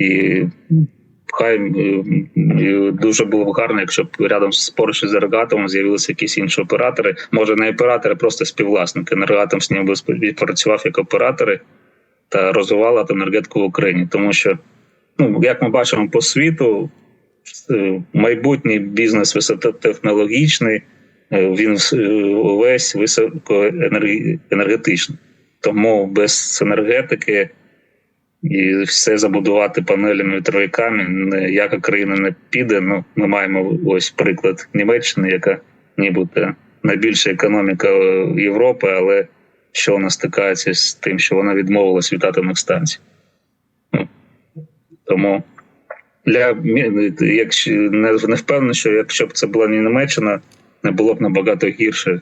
І хай дуже було б гарно, якщо б рядом з поруч з енергатомом з'явилися якісь інші оператори. Може, не оператори, просто співвласники. Енергатом з ним би співпрацював як оператори та розвивав атоменергетику в Україні. Тому що, ну як ми бачимо по світу, е, майбутній бізнес високотехнологічний, е, він е, увесь високоенергетичний. Тому без енергетики і все забудувати панелями вітровиками ніяка країна не піде. Ну, ми маємо ось приклад Німеччини, яка нібито найбільша економіка е, Європи, але що вона стикається з тим, що вона відмовилась від атомних станцій. Ну, тому для якщо не, не впевнений, що якщо б це була не Німеччина, не було б набагато гірше,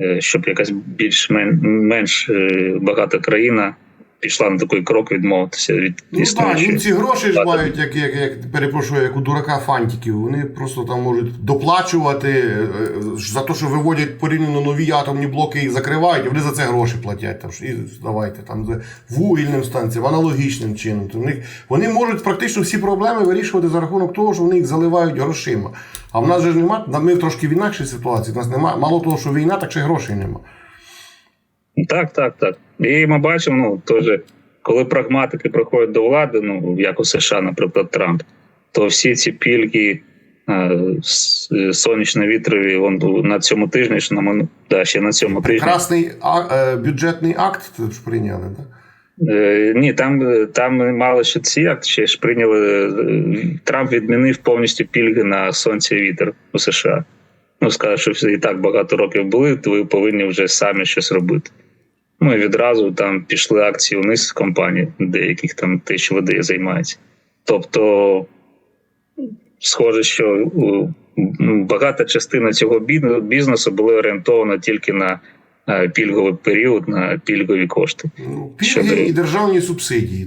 е, щоб якась більш мен, менш е, багата країна пішла на такий крок відмовитися від Ну так, ну ці гроші ж мають, як, як, як перепрошую, як у дурака фантиків. Вони просто там можуть доплачувати е, за те, що виводять порівняно нові атомні блоки і закривають, і вони за це гроші платять. Там, і давайте там вугільним станціям, аналогічним чином. То них, вони можуть практично всі проблеми вирішувати за рахунок того, що вони їх заливають грошима. А в нас же ж немає, ми трошки в інакшій ситуації. У нас немає, мало того, що війна, так ще й грошей немає. Так, так, так. І ми бачимо, ну теж, коли прагматики приходять до влади, ну як у США, наприклад, Трамп, то всі ці пільги е, е, сонячно-вітрові, он на цьому тижні, що на мину- да, ще на цьому тижні. Прекрасний е, бюджетний акт це ж прийняли, так? Е, Ні, там, там мало що ці акт ще ж прийняли. Трамп відмінив повністю пільги на сонце і вітер у США. Ну, сказав, що і так багато років були, то ви повинні вже самі щось робити. Ну і відразу там пішли акції вниз в компаній, деяких там що води займається. Тобто, схоже, що багата частина цього бізнесу була орієнтована тільки на е, пільговий період, на пільгові кошти. Пільги Щодо- і державні субсидії.